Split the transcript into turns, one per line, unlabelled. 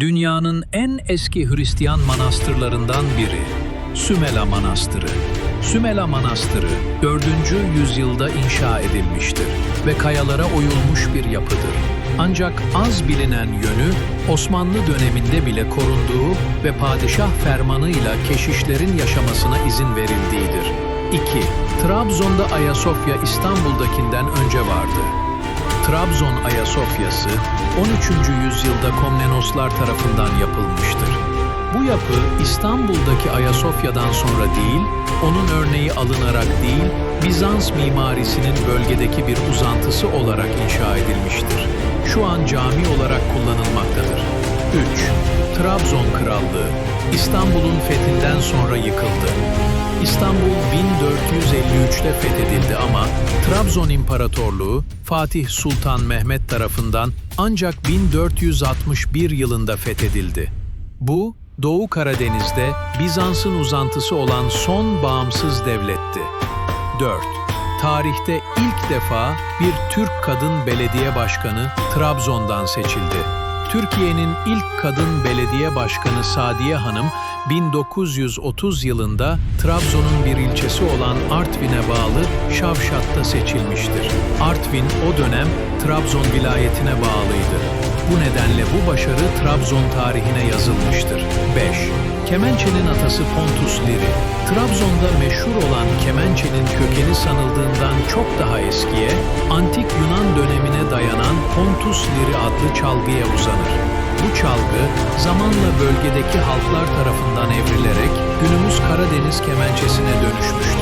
Dünyanın en eski Hristiyan manastırlarından biri, Sümela Manastırı. Sümela Manastırı 4. yüzyılda inşa edilmiştir ve kayalara oyulmuş bir yapıdır. Ancak az bilinen yönü Osmanlı döneminde bile korunduğu ve padişah fermanıyla keşişlerin yaşamasına izin verildiğidir. 2. Trabzon'da Ayasofya İstanbul'dakinden önce vardı. Trabzon Ayasofya'sı 13. yüzyılda Komnenoslar tarafından yapılmıştır. Bu yapı İstanbul'daki Ayasofya'dan sonra değil, onun örneği alınarak değil, Bizans mimarisinin bölgedeki bir uzantısı olarak inşa edilmiştir. Şu an cami olarak kullanılmaktadır. 3. Trabzon Krallığı İstanbul'un fethinden sonra yıkıldı. İstanbul 1453'te fethedildi ama Trabzon İmparatorluğu Fatih Sultan Mehmet tarafından ancak 1461 yılında fethedildi. Bu, Doğu Karadeniz'de Bizans'ın uzantısı olan son bağımsız devletti. 4. Tarihte ilk defa bir Türk kadın belediye başkanı Trabzon'dan seçildi. Türkiye'nin ilk kadın belediye başkanı Sadiye Hanım 1930 yılında Trabzon'un bir ilçesi olan Artvin'e bağlı Şavşat'ta seçilmiştir. Artvin o dönem Trabzon vilayetine bağlıydı. Bu nedenle bu başarı Trabzon tarihine yazılmıştır. 5. Kemençenin atası Pontus Liri. Trabzon'da meşhur olan kemençenin kökeni sanıldığından çok daha eskiye, antik Yunan dönemine dayanan Pontus Liri adlı çalgıya uzanır. Bu çalgı zamanla bölgedeki halklar tarafından evrilerek günümüz Karadeniz kemençesine dönüşmüştür.